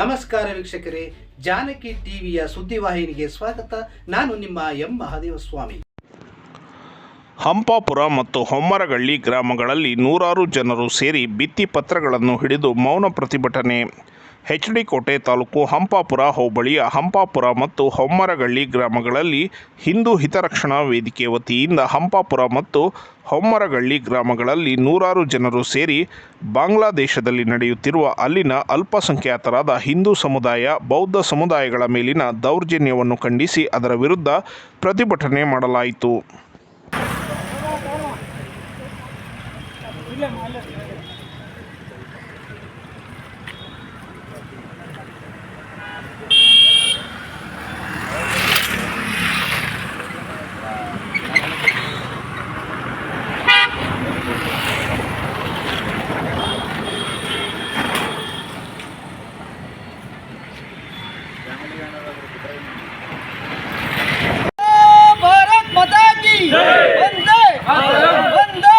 ನಮಸ್ಕಾರ ವೀಕ್ಷಕರೇ, ಜಾನಕಿ ಟಿವಿಯ ಸುದ್ದಿವಾಹಿನಿಗೆ ಸ್ವಾಗತ. ನಾನು ನಿಮ್ಮ ಎಂ. ಮಹಾದೇವ ಸ್ವಾಮಿ ಹಂಪಾಪುರ ಮತ್ತು ಹೊಮ್ಮರಗಳ್ಳಿ ಗ್ರಾಮಗಳಲ್ಲಿ ನೂರಾರು ಜನರು ಸೇರಿ ಭಿತ್ತಿ ಪತ್ರಗಳನ್ನು ಹಿಡಿದು ಮೌನ ಪ್ರತಿಭಟನೆ. ಎಚ್ ಡಿ ಕೋಟೆ ತಾಲೂಕು ಹಂಪಾಪುರ ಹೋಬಳಿಯ ಹಂಪಾಪುರ ಮತ್ತು ಹೊಮ್ಮರಗಳ್ಳಿ ಗ್ರಾಮಗಳಲ್ಲಿ ಹಿಂದೂ ಹಿತರಕ್ಷಣಾ ವೇದಿಕೆ ವತಿಯಿಂದ ಹಂಪಾಪುರ ಮತ್ತು ಹೊಮ್ಮರಗಳ್ಳಿ ಗ್ರಾಮಗಳಲ್ಲಿ ನೂರಾರು ಜನರು ಸೇರಿ ಬಾಂಗ್ಲಾದೇಶದಲ್ಲಿ ನಡೆಯುತ್ತಿರುವ ಅಲ್ಲಿನ ಅಲ್ಪಸಂಖ್ಯಾತರಾದ ಹಿಂದೂ ಸಮುದಾಯ, ಬೌದ್ಧ ಸಮುದಾಯಗಳ ಮೇಲಿನ ದೌರ್ಜನ್ಯವನ್ನು ಖಂಡಿಸಿ ಅದರ ವಿರುದ್ಧ ಪ್ರತಿಭಟನೆ ಮಾಡಲಾಯಿತು. ಭಾರತ್ ಮಾತಾ ಕಿ ವಂದೇ ವಂದೇ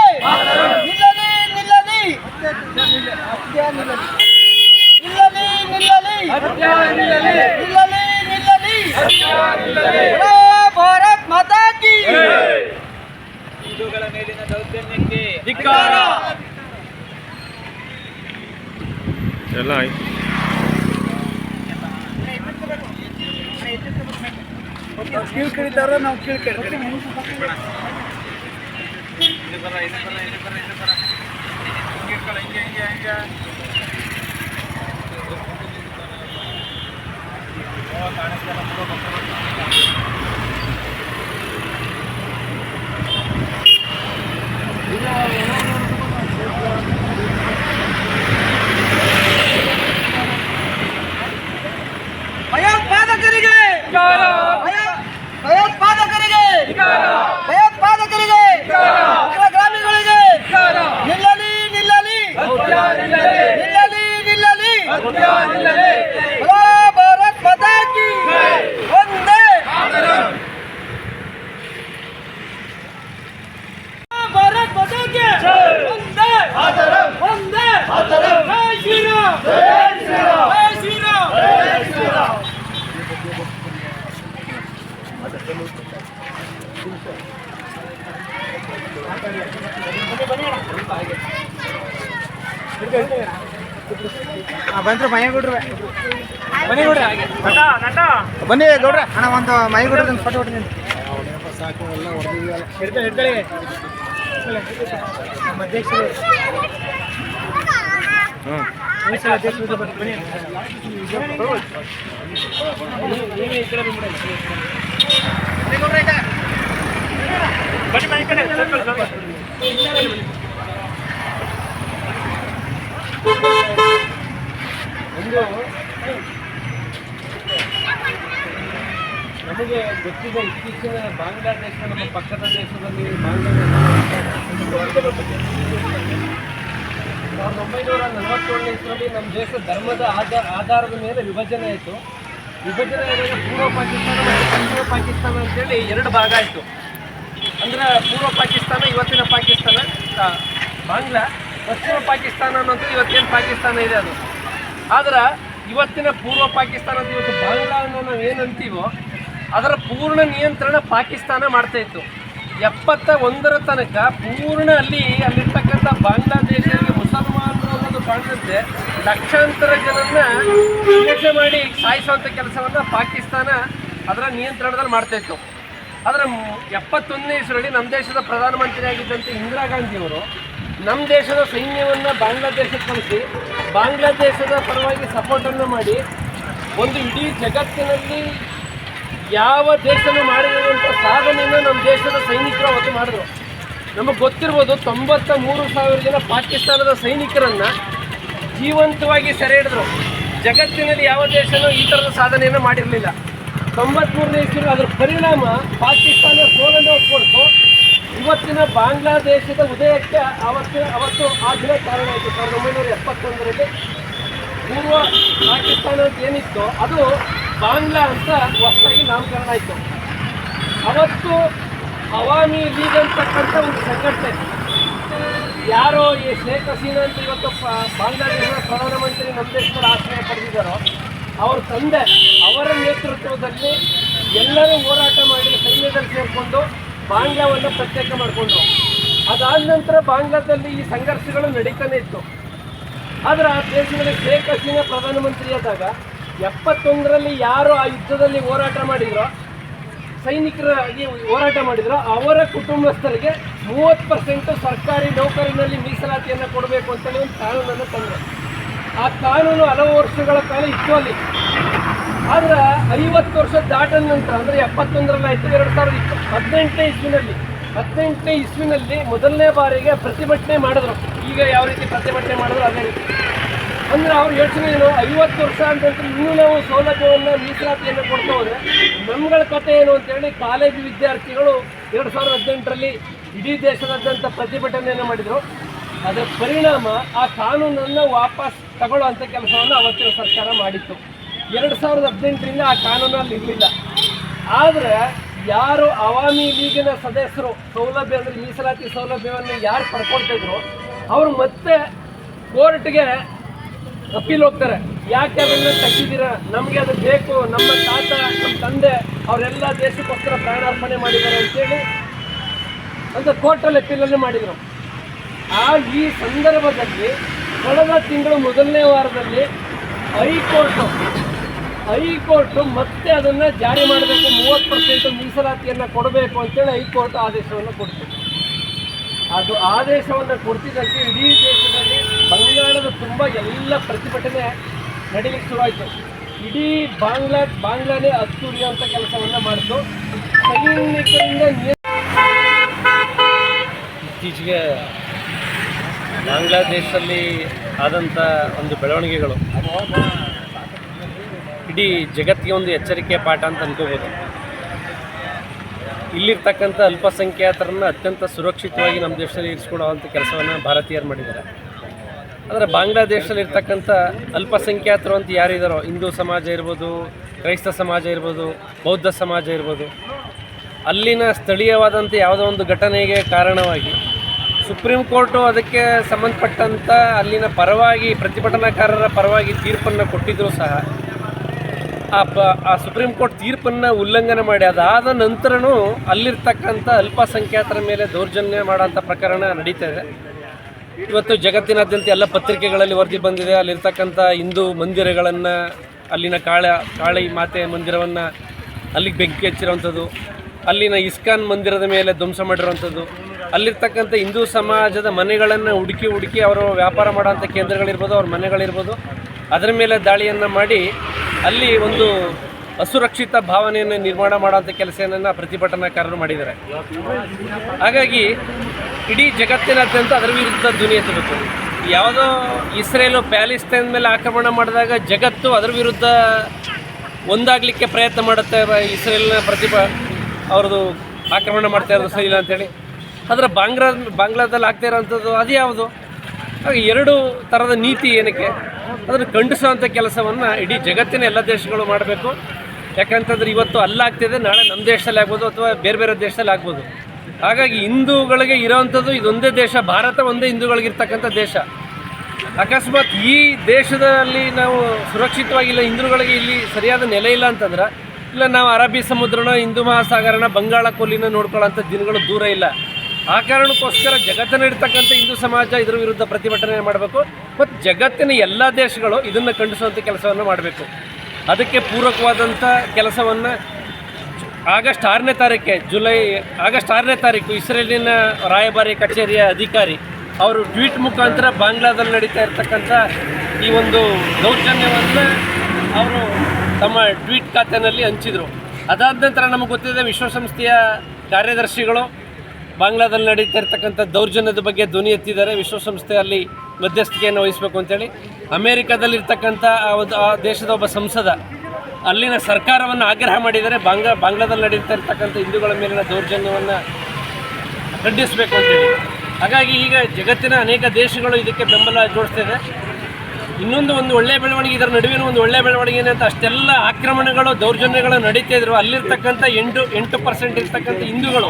ನಿಲ್ಲಲಿ ನಿಲ್ಲಲಿ ನಿಲ್ಲಲಿ ನಿಲ್ಲಲಿ ನಿಲ್ಲಲಿ ನಿಲ್ಲಲಿ ಬರೋ ಭಾರತ್ ಮಾತಾ ಕಿ ಹಿಂದೂಗಳ ಮೇಲಿನ ದೌರ್ಜನ್ಯಕ್ಕೆ ಧಿಕ್ಕಾರ ಎಲ್ಲ ಆಯ್ತು ಕೀಳ್ ಕಡಿತಾರ ನಾವು ಕೀಳು ಕೇಳ್ತೀವಿ. ಹಿಂಗೆ ಬಂದ್ರು ಮನೆ ಕೊಡ್ರಿ ಬನ್ನಿ ಕೊಡ್ರಿ ಬನ್ನಿ ಗೌಡ್ರ. ಅಣ್ಣ ಒಂದು ಮೈ ಕೊಡ್ರಿ ಫೋಟೋ ಹೊಡ್ತೀನಿ. ಬನ್ನಿ ಈ ಕಡೆ. ಬನ್ನಿ ಗೌಡ್ರ ಈ ಕಡೆ. ಬನ್ನಿ ಬನ್ನಿ ಈ ಕಡೆ ಸರ್ಕಲ್ ಸರ್ಕಲ್ ನಮಗೆ ಗೊತ್ತಿದೆ ಇತ್ತೀಚಿನ ಬಾಂಗ್ಲಾದೇಶ ನಮ್ಮ ಪಕ್ಕದ ದೇಶದಲ್ಲಿ ಸಾವಿರದ ಒಂಬೈನೂರ ನಲವತ್ತೇಳನೇ ಇಸ್ರಲ್ಲಿ ನಮ್ಮ ದೇಶ ಧರ್ಮದ ಆಧಾರ ಆಧಾರದ ಮೇಲೆ ವಿಭಜನೆ ಆಯಿತು. ವಿಭಜನೆ ಆದಾಗ ಪೂರ್ವ ಪಾಕಿಸ್ತಾನ ಮತ್ತು ಪಶ್ಚಿಮ ಪಾಕಿಸ್ತಾನ ಅಂತೇಳಿ ಎರಡು ಭಾಗ ಆಯಿತು. ಅಂದ್ರೆ ಪೂರ್ವ ಪಾಕಿಸ್ತಾನ, ಇವತ್ತಿನ ಪಾಕಿಸ್ತಾನ ಬಾಂಗ್ಲಾ, ಪಶ್ಚಿಮ ಪಾಕಿಸ್ತಾನ ಅನ್ನೋದು ಇವತ್ತೇನು ಪಾಕಿಸ್ತಾನ ಇದೆ ಅದು? ಆದ್ರೆ ಇವತ್ತಿನ ಪೂರ್ವ ಪಾಕಿಸ್ತಾನ ಇವತ್ತು ಬಾಂಗ್ಲಾ ಅನ್ನೋ ನಾವು ಏನು ಅದರ ಪೂರ್ಣ ನಿಯಂತ್ರಣ ಪಾಕಿಸ್ತಾನ ಮಾಡ್ತಾ ಇತ್ತು. ಎಪ್ಪತ್ತ ಒಂದರ ತನಕ ಪೂರ್ಣ ಅಲ್ಲಿ ಅಲ್ಲಿರ್ತಕ್ಕಂಥ ಬಾಂಗ್ಲಾದೇಶದಲ್ಲಿ ಮುಸಲ್ಮಾನರು ಅನ್ನೋದು ಕಾಣಿಸುತ್ತೆ ಲಕ್ಷಾಂತರ ಜನನ್ನ ಹಿಂಸೆ ಮಾಡಿ ಸಾಯಿಸುವಂಥ ಕೆಲಸವನ್ನ ಪಾಕಿಸ್ತಾನ ಅದರ ನಿಯಂತ್ರಣದಲ್ಲಿ ಮಾಡ್ತಾ ಇತ್ತು. ಆದರೆ ಎಪ್ಪತ್ತೊಂದನೇ ಇಸರಲ್ಲಿ ನಮ್ಮ ದೇಶದ ಪ್ರಧಾನಮಂತ್ರಿ ಆಗಿದ್ದಂಥ ಇಂದಿರಾ ಗಾಂಧಿಯವರು ನಮ್ಮ ದೇಶದ ಸೈನ್ಯವನ್ನು ಬಾಂಗ್ಲಾದೇಶಕ್ಕೆ ಕಳಿಸಿ ಬಾಂಗ್ಲಾದೇಶದ ಪರವಾಗಿ ಸಪೋರ್ಟನ್ನು ಮಾಡಿ, ಒಂದು ಇಡೀ ಜಗತ್ತಿನಲ್ಲಿ ಯಾವ ದೇಶನೂ ಮಾಡಿರುವಂಥ ಸಾಧನೆಯನ್ನು ನಮ್ಮ ದೇಶದ ಸೈನಿಕರು ಅವತ್ತು ಮಾಡಿದ್ರು. ನಮಗೆ ಗೊತ್ತಿರ್ಬೋದು ತೊಂಬತ್ತ ಮೂರು ಸಾವಿರ ಜನ ಪಾಕಿಸ್ತಾನದ ಸೈನಿಕರನ್ನು ಜೀವಂತವಾಗಿ ಸೆರೆ ಹಿಡಿದ್ರು ಜಗತ್ತಿನಲ್ಲಿ ಯಾವ ದೇಶನೂ ಈ ಥರದ ಸಾಧನೆಯನ್ನು ಮಾಡಿರಲಿಲ್ಲ. ತೊಂಬತ್ಮೂರನೇ ಇಸ್ವಿ ಅದರ ಪರಿಣಾಮ ಪಾಕಿಸ್ತಾನ ಸೋಲನ್ನು ಒಪ್ಪಿಕೊಡ್ತು. ಇವತ್ತಿನ ಬಾಂಗ್ಲಾದೇಶದ ಉದಯಕ್ಕೆ ಅವತ್ತು ಅವತ್ತು ಆಗಲೇ ಕಾರಣ ಆಯಿತು ಸಾವಿರದ ಒಂಬೈನೂರ ಎಪ್ಪತ್ತೊಂದರಲ್ಲಿ ಪೂರ್ವ ಪಾಕಿಸ್ತಾನ ಅಂತ ಏನಿತ್ತು ಅದು ಬಾಂಗ್ಲಾ ಅಂತ ಹೊಸದಾಗಿ ನಾಮಕರಣ ಆಯಿತು. ಅವತ್ತು ಅವಾಮಿ ಲೀಗ್ ಅಂತಕ್ಕಂಥ ಒಂದು ಸಂಘಟನೆ. ಯಾರೋ ಈ ಶೇಖ್ ಹಸೀನಾ ಅಂತ ಇವತ್ತು ಬಾಂಗ್ಲಾದೇಶದ ಪ್ರಧಾನಮಂತ್ರಿ ನಮ್ಮ ಆಶ್ರಯ ಪಡೆದಿದ್ದಾರೋ, ಅವ್ರ ತಂದೆ ಅವರ ನೇತೃತ್ವದಲ್ಲಿ ಎಲ್ಲರೂ ಹೋರಾಟ ಮಾಡಿ ಸೈನ್ಯದಲ್ಲಿ ಸೇರಿಕೊಂಡು ಬಾಂಗ್ಲಾವನ್ನು ಪ್ರತ್ಯೇಕ ಮಾಡಿಕೊಂಡ್ರು. ಅದಾದ ನಂತರ ಬಾಂಗ್ಲಾದಲ್ಲಿ ಈ ಸಂಘರ್ಷಗಳು ನಡೀತಾನೆ ಇತ್ತು. ಆದ್ರೆ ಆ ದೇಶದಲ್ಲಿ ಶೇಖ್ ಹಸೀನಾ ಪ್ರಧಾನಮಂತ್ರಿಯಾದಾಗ ಎಪ್ಪತ್ತೊಂದರಲ್ಲಿ ಯಾರು ಆ ಯುದ್ಧದಲ್ಲಿ ಹೋರಾಟ ಮಾಡಿದ್ರೋ, ಸೈನಿಕರಾಗಿ ಹೋರಾಟ ಮಾಡಿದ್ರು, ಅವರ ಕುಟುಂಬಸ್ಥರಿಗೆ ಮೂವತ್ತು ಪರ್ಸೆಂಟ್ ಸರ್ಕಾರಿ ನೌಕರಿನಲ್ಲಿ ಮೀಸಲಾತಿಯನ್ನು ಕೊಡಬೇಕು ಅಂತೇಳಿ ಒಂದು ಕಾನೂನನ್ನು ತಂದರು. ಆ ಕಾನೂನು ಹಲವು ವರ್ಷಗಳ ಕಾಲ ಇತ್ತು ಅಲ್ಲಿ. ಆದ್ರೆ ಐವತ್ತು ವರ್ಷ ದಾಟದ ನಂತರ, ಅಂದರೆ ಎಪ್ಪತ್ತೊಂದರಲ್ಲಿ ಆಯಿತು, ಎರಡು ಸಾವಿರದ ಇಪ್ಪ ಹದಿನೆಂಟನೇ ಇಸ್ವಿನಲ್ಲಿ ಹದಿನೆಂಟನೇ ಇಸ್ವಿನಲ್ಲಿ ಮೊದಲನೇ ಬಾರಿಗೆ ಪ್ರತಿಭಟನೆ ಮಾಡಿದ್ರು. ಈಗ ಯಾವ ರೀತಿ ಪ್ರತಿಭಟನೆ ಮಾಡಿದ್ರು ಅದೇ ರೀತಿ. ಅಂದ್ರೆ ಅವ್ರು ಯೋಚನೆ ಏನು, ಐವತ್ತು ವರ್ಷ ಅಂತ ಇನ್ನೂ ನಾವು ಸೌಲಭ್ಯವನ್ನು, ಮೀಸಲಾತಿಯನ್ನು ಕೊಡ್ತಾ ಹೋದ್ರೆ, ನಮ್ಗಳ ಕಥೆ ಏನು ಅಂತೇಳಿ ಕಾಲೇಜು ವಿದ್ಯಾರ್ಥಿಗಳು ಎರಡು ಸಾವಿರದ ಹದಿನೆಂಟರಲ್ಲಿ ಇಡೀ ದೇಶದಾದ್ಯಂತ ಪ್ರತಿಭಟನೆಯನ್ನು ಮಾಡಿದರು. ಅದರ ಪರಿಣಾಮ ಆ ಕಾನೂನನ್ನು ವಾಪಸ್ ತಗೊಳ್ಳುವಂಥ ಕೆಲಸವನ್ನು ಅವತ್ತಿನ ಸರ್ಕಾರ ಮಾಡಿತ್ತು. ಎರಡು ಸಾವಿರದ ಹದಿನೆಂಟರಿಂದ ಆ ಕಾನೂನು ಅಲ್ಲಿ ಇರಲಿಲ್ಲ. ಆದರೆ ಯಾರು ಅವಾಮಿ ಲೀಗಿನ ಸದಸ್ಯರು ಸೌಲಭ್ಯ ಅಂದರೆ ಮೀಸಲಾತಿ ಸೌಲಭ್ಯವನ್ನು ಯಾರು ಪಡ್ಕೊಳ್ತಿದ್ರು, ಅವರು ಮತ್ತೆ ಕೋರ್ಟ್ಗೆ ಅಪೀಲ್ ಹೋಗ್ತಾರೆ. ಯಾಕೆ ಅದನ್ನ ತೆಗಿದ್ದೀರ ನಮಗೆ ಅದು ಬೇಕು. ನಮ್ಮ ತಾತ, ನಮ್ಮ ತಂದೆ ಅವರೆಲ್ಲ ದೇಶಕ್ಕೋಸ್ಕರ ಪ್ರಾಣಾರ್ಪಣೆ ಮಾಡಿದ್ದಾರೆ ಅಂತೇಳಿ ಅಂತ ಕೋರ್ಟಲ್ಲಿ ಅಪೀಲಲ್ಲಿ ಮಾಡಿದರು. ಆ ಈ ಸಂದರ್ಭದಲ್ಲಿ ಕಳೆದ ತಿಂಗಳು ಮೊದಲನೇ ವಾರದಲ್ಲಿ ಹೈಕೋರ್ಟು ಹೈಕೋರ್ಟು ಮತ್ತೆ ಅದನ್ನು ಜಾರಿ ಮಾಡಬೇಕು, ಮೂವತ್ತು ಪರ್ಸೆಂಟ್ ಮೀಸಲಾತಿಯನ್ನು ಕೊಡಬೇಕು ಅಂತೇಳಿ ಹೈಕೋರ್ಟ್ ಆದೇಶವನ್ನು ಕೊಡ್ತದೆ. ಅದು ಆದೇಶವನ್ನು ಕೊಡ್ತಿದ್ದಂತೆ ಇಡೀ ದೇಶದಲ್ಲಿ ಬಂಗಾಳದ ತುಂಬ ಎಲ್ಲ ಪ್ರತಿಭಟನೆ ನಡೀಲಿಕ್ಕೆ ಶುರುವಾಯಿತು. ಇಡೀ ಬಾಂಗ್ಲಾ, ಬಾಂಗ್ಲಾನೇ ಅತ್ತುರಿಯುವಂಥ ಕೆಲಸವನ್ನು ಮಾಡಿತು ಸೈನಿಕರಿಂದ ಇತ್ತೀಚೆಗೆ ಬಾಂಗ್ಲಾದೇಶದಲ್ಲಿ ಆದಂಥ ಒಂದು ಬೆಳವಣಿಗೆಗಳು. ಇಡೀ ಜಗತ್ತಿಗೆ ಒಂದು ಎಚ್ಚರಿಕೆಯ ಪಾಠ ಅಂತ ಅನ್ಕೋಬೋದು. ಇಲ್ಲಿರ್ತಕ್ಕಂಥ ಅಲ್ಪಸಂಖ್ಯಾತರನ್ನು ಅತ್ಯಂತ ಸುರಕ್ಷಿತವಾಗಿ ನಮ್ಮ ದೇಶದಲ್ಲಿ ಇರಿಸ್ಕೊಡುವಂಥ ಕೆಲಸವನ್ನು ಭಾರತೀಯರು ಮಾಡಿದ್ದಾರೆ. ಆದರೆ ಬಾಂಗ್ಲಾದೇಶದಲ್ಲಿ ಇರ್ತಕ್ಕಂಥ ಅಲ್ಪಸಂಖ್ಯಾತರು ಅಂತ ಯಾರಿದ್ದಾರೋ ಹಿಂದೂ ಸಮಾಜ ಇರ್ಬೋದು, ಕ್ರೈಸ್ತ ಸಮಾಜ ಇರ್ಬೋದು, ಬೌದ್ಧ ಸಮಾಜ ಇರ್ಬೋದು, ಅಲ್ಲಿನ ಸ್ಥಳೀಯವಾದಂಥ ಯಾವುದೋ ಒಂದು ಘಟನೆಗೆ ಕಾರಣವಾಗಿ ಸುಪ್ರೀಂ ಕೋರ್ಟು ಅದಕ್ಕೆ ಸಂಬಂಧಪಟ್ಟಂಥ ಅಲ್ಲಿನ ಪರವಾಗಿ ಪ್ರತಿಭಟನಾಕಾರರ ಪರವಾಗಿ ತೀರ್ಪನ್ನು ಕೊಟ್ಟಿದ್ದರೂ ಸಹ ಆ ಸುಪ್ರೀಂ ಕೋರ್ಟ್ ತೀರ್ಪನ್ನು ಉಲ್ಲಂಘನೆ ಮಾಡಿ, ಅದಾದ ನಂತರನೂ ಅಲ್ಲಿರ್ತಕ್ಕಂಥ ಅಲ್ಪಸಂಖ್ಯಾತರ ಮೇಲೆ ದೌರ್ಜನ್ಯ ಮಾಡೋಂಥ ಪ್ರಕರಣ ನಡೀತಾ ಇದೆ. ಇವತ್ತು ಜಗತ್ತಿನಾದ್ಯಂತ ಎಲ್ಲ ಪತ್ರಿಕೆಗಳಲ್ಲಿ ವರದಿ ಬಂದಿದೆ. ಅಲ್ಲಿರ್ತಕ್ಕಂಥ ಹಿಂದೂ ಮಂದಿರಗಳನ್ನು, ಅಲ್ಲಿನ ಕಾಳ, ಕಾಳಿ ಮಾತೆ ಮಂದಿರವನ್ನು ಅಲ್ಲಿಗೆ ಬೆಂಕಿ ಹಚ್ಚಿರೋವಂಥದ್ದು, ಅಲ್ಲಿನ ಇಸ್ಕಾನ್ ಮಂದಿರದ ಮೇಲೆ ಧ್ವಂಸ ಮಾಡಿರೋವಂಥದ್ದು, ಅಲ್ಲಿರ್ತಕ್ಕಂಥ ಹಿಂದೂ ಸಮಾಜದ ಮನೆಗಳನ್ನು ಹುಡುಕಿ ಹುಡುಕಿ ಅವರು ವ್ಯಾಪಾರ ಮಾಡೋಂಥ ಕೇಂದ್ರಗಳಿರ್ಬೋದು, ಅವ್ರ ಮನೆಗಳಿರ್ಬೋದು, ಅದರ ಮೇಲೆ ದಾಳಿಯನ್ನು ಮಾಡಿ ಅಲ್ಲಿ ಒಂದು ಅಸುರಕ್ಷಿತ ಭಾವನೆಯನ್ನು ನಿರ್ಮಾಣ ಮಾಡೋಂಥ ಕೆಲಸವನ್ನು ಪ್ರತಿಭಟನಾಕಾರರು ಮಾಡಿದ್ದಾರೆ. ಹಾಗಾಗಿ ಇಡೀ ಜಗತ್ತಿನಾದ್ಯಂತ ಅದರ ವಿರುದ್ಧ ಧ್ವನಿ ಎತ್ತಬೇಕು ಯಾವುದೋ ಇಸ್ರೇಲು ಪ್ಯಾಲಿಸ್ತೈನ್ ಮೇಲೆ ಆಕ್ರಮಣ ಮಾಡಿದಾಗ ಜಗತ್ತು ಅದರ ವಿರುದ್ಧ ಒಂದಾಗಲಿಕ್ಕೆ ಪ್ರಯತ್ನ ಮಾಡುತ್ತೆ ಇಸ್ರೇಲ್ನ ಪ್ರತಿಭಾ, ಅವ್ರದ್ದು ಆಕ್ರಮಣ ಮಾಡ್ತಾ ಇರೋದು ಸರಿ ಇಲ್ಲ ಅಂತೇಳಿ. ಆದರೆ ಬಾಂಗ್ಲಾ ಬಾಂಗ್ಲಾದಲ್ಲಿ ಆಗ್ತಾ ಇರೋವಂಥದ್ದು ಅದು ಯಾವುದು? ಹಾಗೆ ಎರಡು ಥರದ ನೀತಿ ಏನಕ್ಕೆ? ಅದನ್ನು ಖಂಡಿಸುವಂಥ ಕೆಲಸವನ್ನು ಇಡೀ ಜಗತ್ತಿನ ಎಲ್ಲ ದೇಶಗಳು ಮಾಡಬೇಕು. ಯಾಕಂತಂದ್ರೆ ಇವತ್ತು ಅಲ್ಲಾಗ್ತಿದೆ, ನಾಳೆ ನಮ್ಮ ದೇಶದಲ್ಲಿ ಆಗ್ಬೋದು ಅಥವಾ ಬೇರೆ ಬೇರೆ ದೇಶದಲ್ಲಿ ಆಗ್ಬೋದು. ಹಾಗಾಗಿ ಹಿಂದೂಗಳಿಗೆ ಇರೋವಂಥದ್ದು ಇದೊಂದೇ ದೇಶ, ಭಾರತ ಒಂದೇ ಹಿಂದೂಗಳಿಗಿರ್ತಕ್ಕಂಥ ದೇಶ. ಅಕಸ್ಮಾತ್ ಈ ದೇಶದಲ್ಲಿ ನಾವು ಸುರಕ್ಷಿತವಾಗಿಲ್ಲ, ಹಿಂದೂಗಳಿಗೆ ಇಲ್ಲಿ ಸರಿಯಾದ ನೆಲೆ ಇಲ್ಲ ಅಂತಂದ್ರೆ, ಇಲ್ಲ ನಾವು ಅರಬ್ಬಿ ಸಮುದ್ರನ, ಹಿಂದೂ ಮಹಾಸಾಗರನ, ಬಂಗಾಳ ಕೊಲ್ಲಿನ ನೋಡ್ಕೊಳ್ಳೋಂಥ ದಿನಗಳು ದೂರ ಇಲ್ಲ. ಆ ಕಾರಣಕ್ಕೋಸ್ಕರ ಜಗತ್ತಿನಲ್ಲಿರ್ತಕ್ಕಂಥ ಹಿಂದೂ ಸಮಾಜ ಇದರ ವಿರುದ್ಧ ಪ್ರತಿಭಟನೆ ಮಾಡಬೇಕು. ಮತ್ತು ಜಗತ್ತಿನ ಎಲ್ಲ ದೇಶಗಳು ಇದನ್ನು ಖಂಡಿಸುವಂಥ ಕೆಲಸವನ್ನು ಮಾಡಬೇಕು. ಅದಕ್ಕೆ ಪೂರಕವಾದಂಥ ಕೆಲಸವನ್ನು ಆಗಸ್ಟ್ ಆರನೇ ತಾರೀಕೆ ಜುಲೈ, ಆಗಸ್ಟ್ ಆರನೇ ತಾರೀಕು ಇಸ್ರೇಲಿನ ರಾಯಭಾರಿ ಕಚೇರಿಯ ಅಧಿಕಾರಿ ಅವರು ಟ್ವೀಟ್ ಮುಖಾಂತರ ಬಾಂಗ್ಲಾದಲ್ಲಿ ನಡೀತಾ ಇರತಕ್ಕಂಥ ಈ ಒಂದು ದೌರ್ಜನ್ಯವನ್ನು ಅವರು ತಮ್ಮ ಟ್ವೀಟ್ ಖಾತೆಯಲ್ಲಿ ಹಂಚಿದರು. ಅದಾದ ನಂತರ ನಮಗೆ ಗೊತ್ತಿದೆ ವಿಶ್ವಸಂಸ್ಥೆಯ ಕಾರ್ಯದರ್ಶಿಗಳು ಬಾಂಗ್ಲಾದಲ್ಲಿ ನಡೀತಾ ಇರ್ತಕ್ಕಂಥ ದೌರ್ಜನ್ಯದ ಬಗ್ಗೆ ಧ್ವನಿ ಎತ್ತಿದ್ದಾರೆ. ವಿಶ್ವಸಂಸ್ಥೆ ಅಲ್ಲಿ ಮಧ್ಯಸ್ಥಿಕೆಯನ್ನು ವಹಿಸಬೇಕು ಅಂತೇಳಿ. ಅಮೇರಿಕಾದಲ್ಲಿರ್ತಕ್ಕಂಥ ಆ ದೇಶದ ಒಬ್ಬ ಸಂಸದ ಅಲ್ಲಿನ ಸರ್ಕಾರವನ್ನು ಆಗ್ರಹ ಮಾಡಿದರೆ ಬಾಂಗ್ಲಾ, ಬಾಂಗ್ಲಾದಲ್ಲಿ ನಡೀತಾ ಇರ್ತಕ್ಕಂಥ ಹಿಂದೂಗಳ ಮೇಲಿನ ದೌರ್ಜನ್ಯವನ್ನು ಖಂಡಿಸಬೇಕು ಅಂತೇಳಿ. ಹಾಗಾಗಿ ಈಗ ಜಗತ್ತಿನ ಅನೇಕ ದೇಶಗಳು ಇದಕ್ಕೆ ಬೆಂಬಲ ಜೋಡಿಸ್ತಿದೆ. ಇನ್ನೊಂದು ಒಂದು ಒಳ್ಳೆಯ ಬೆಳವಣಿಗೆ ಇದರ ನಡುವಿನ ಒಂದು ಒಳ್ಳೆಯ ಬೆಳವಣಿಗೆ ಏನಂತ ಅಷ್ಟೆಲ್ಲ ಆಕ್ರಮಣಗಳು, ದೌರ್ಜನ್ಯಗಳು ನಡೀತಾ ಇದ್ರು. ಅಲ್ಲಿರ್ತಕ್ಕಂಥ ಎಂಟು ಎಂಟು ಪರ್ಸೆಂಟ್ ಇರ್ತಕ್ಕಂಥ ಹಿಂದೂಗಳು.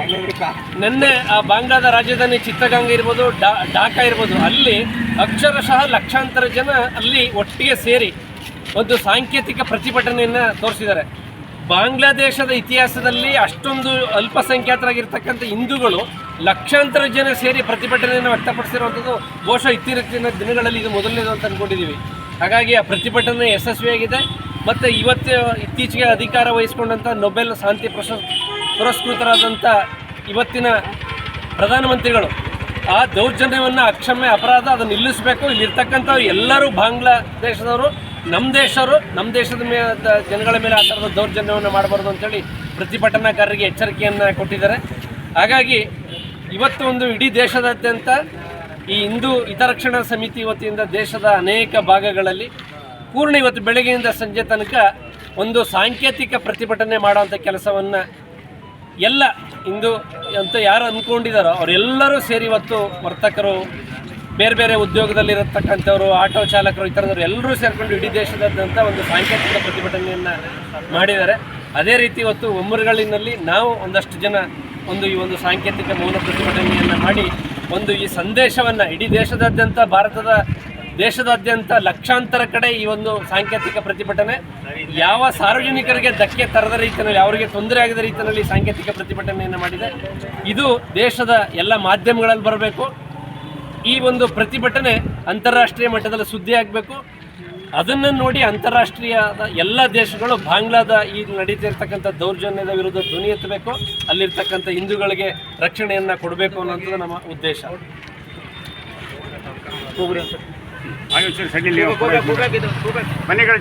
ನಿನ್ನೆ ಆ ಬಾಂಗ್ಲಾದ ರಾಜಧಾನಿ ಚಿತ್ತಗಾಂಗ್ ಇರ್ಬೋದು, ಡಾ ಢಾಕಾ ಇರ್ಬೋದು, ಅಲ್ಲಿ ಅಕ್ಷರಶಃ ಲಕ್ಷಾಂತರ ಜನ ಅಲ್ಲಿ ಒಟ್ಟಿಗೆ ಸೇರಿ ಒಂದು ಸಾಂಕೇತಿಕ ಪ್ರತಿಭಟನೆಯನ್ನು ತೋರಿಸಿದ್ದಾರೆ. ಬಾಂಗ್ಲಾದೇಶದ ಇತಿಹಾಸದಲ್ಲಿ ಅಷ್ಟೊಂದು ಅಲ್ಪಸಂಖ್ಯಾತರಾಗಿರ್ತಕ್ಕಂಥ ಹಿಂದೂಗಳು ಲಕ್ಷಾಂತರ ಜನ ಸೇರಿ ಪ್ರತಿಭಟನೆಯನ್ನು ವ್ಯಕ್ತಪಡಿಸಿರುವಂಥದ್ದು ಬಹುಶಃ ಇತ್ತೀಚಿನ ದಿನಗಳಲ್ಲಿ ಇದು ಮೊದಲನೇದು ಅಂತ ಅಂದ್ಕೊಂಡಿದ್ದೀವಿ ಹಾಗಾಗಿ ಆ ಪ್ರತಿಭಟನೆ ಯಶಸ್ವಿಯಾಗಿದೆ ಮತ್ತು ಇವತ್ತು ಇತ್ತೀಚೆಗೆ ಅಧಿಕಾರ ವಹಿಸಿಕೊಂಡಂಥ ನೊಬೆಲ್ ಶಾಂತಿ ಪ್ರಶಸ್, ಪುರಸ್ಕೃತರಾದಂಥ ಇವತ್ತಿನ ಪ್ರಧಾನಮಂತ್ರಿಗಳು, ಆ ದೌರ್ಜನ್ಯವನ್ನು ಅಕ್ಷಮ್ಯ ಅಪರಾಧ ಅದನ್ನು ನಿಲ್ಲಿಸಬೇಕು. ಇಲ್ಲಿರ್ತಕ್ಕಂಥ ಎಲ್ಲರೂ ಬಾಂಗ್ಲಾದೇಶದವರು ನಮ್ಮ ದೇಶವರು ನಮ್ಮ ದೇಶದ ಮೇಲೆ ಜನಗಳ ಮೇಲೆ ಆ ಥರದ ದೌರ್ಜನ್ಯವನ್ನು ಮಾಡಬಾರ್ದು ಅಂತೇಳಿ ಪ್ರತಿಭಟನಾಕಾರರಿಗೆ ಎಚ್ಚರಿಕೆಯನ್ನು ಕೊಟ್ಟಿದ್ದಾರೆ. ಹಾಗಾಗಿ ಇವತ್ತು ಒಂದು ಇಡೀ ದೇಶದಾದ್ಯಂತ ಈ ಹಿಂದೂ ಹಿತರಕ್ಷಣಾ ಸಮಿತಿ ವತಿಯಿಂದ ದೇಶದ ಅನೇಕ ಭಾಗಗಳಲ್ಲಿ ಪೂರ್ಣ ಇವತ್ತು ಬೆಳಗ್ಗೆಯಿಂದ ಸಂಜೆ ತನಕ ಒಂದು ಸಾಂಕೇತಿಕ ಪ್ರತಿಭಟನೆ ಮಾಡುವಂಥ ಕೆಲಸವನ್ನು ಎಲ್ಲ ಇಂದು ಅಂತ ಯಾರು ಅಂದ್ಕೊಂಡಿದ್ದಾರೋ ಅವರೆಲ್ಲರೂ ಸೇರಿ ಇವತ್ತು ವರ್ತಕರು, ಬೇರೆ ಬೇರೆ ಉದ್ಯೋಗದಲ್ಲಿರತಕ್ಕಂಥವ್ರು, ಆಟೋ ಚಾಲಕರು ಈ ಎಲ್ಲರೂ ಸೇರಿಕೊಂಡು ಇಡೀ ದೇಶದಾದ್ಯಂತ ಒಂದು ಸಾಂಕೇತಿಕ ಪ್ರತಿಭಟನೆಯನ್ನು ಮಾಡಿದ್ದಾರೆ. ಅದೇ ರೀತಿ ಇವತ್ತು ಒಮ್ಮರುಗಳಿನಲ್ಲಿ ನಾವು ಒಂದಷ್ಟು ಜನ ಒಂದು ಈ ಒಂದು ಸಾಂಕೇತಿಕ ಮೌನ ಪ್ರತಿಭಟನೆಯನ್ನು ಮಾಡಿ, ಒಂದು ಈ ಸಂದೇಶವನ್ನು ಇಡೀ ದೇಶದಾದ್ಯಂತ, ಭಾರತದ ದೇಶದಾದ್ಯಂತ ಲಕ್ಷಾಂತರ ಕಡೆ ಈ ಒಂದು ಸಾಂಕೇತಿಕ ಪ್ರತಿಭಟನೆ, ಯಾವ ಸಾರ್ವಜನಿಕರಿಗೆ ಧಕ್ಕೆ ತರದ ರೀತಿಯಲ್ಲಿ, ಅವರಿಗೆ ತೊಂದರೆ ಆಗದ ರೀತಿಯಲ್ಲಿ ಸಾಂಕೇತಿಕ ಪ್ರತಿಭಟನೆಯನ್ನು ಮಾಡಿದೆ. ಇದು ದೇಶದ ಎಲ್ಲ ಮಾಧ್ಯಮಗಳಲ್ಲಿ ಬರಬೇಕು. ಈ ಒಂದು ಪ್ರತಿಭಟನೆ ಅಂತಾರಾಷ್ಟ್ರೀಯ ಮಟ್ಟದಲ್ಲಿ ಸುದ್ದಿ ಆಗಬೇಕು. ಅದನ್ನು ನೋಡಿ ಅಂತಾರಾಷ್ಟ್ರೀಯದ ಎಲ್ಲ ದೇಶಗಳು ಬಾಂಗ್ಲಾದ ಈ ನಡೀತಿರ್ತಕ್ಕಂಥ ದೌರ್ಜನ್ಯದ ವಿರುದ್ಧ ಧ್ವನಿ ಎತ್ತಬೇಕು. ಅಲ್ಲಿರ್ತಕ್ಕಂಥ ಹಿಂದೂಗಳಿಗೆ ರಕ್ಷಣೆಯನ್ನು ಕೊಡಬೇಕು ಅನ್ನೋದು ನಮ್ಮ ಉದ್ದೇಶ. ಮನೆಗಳ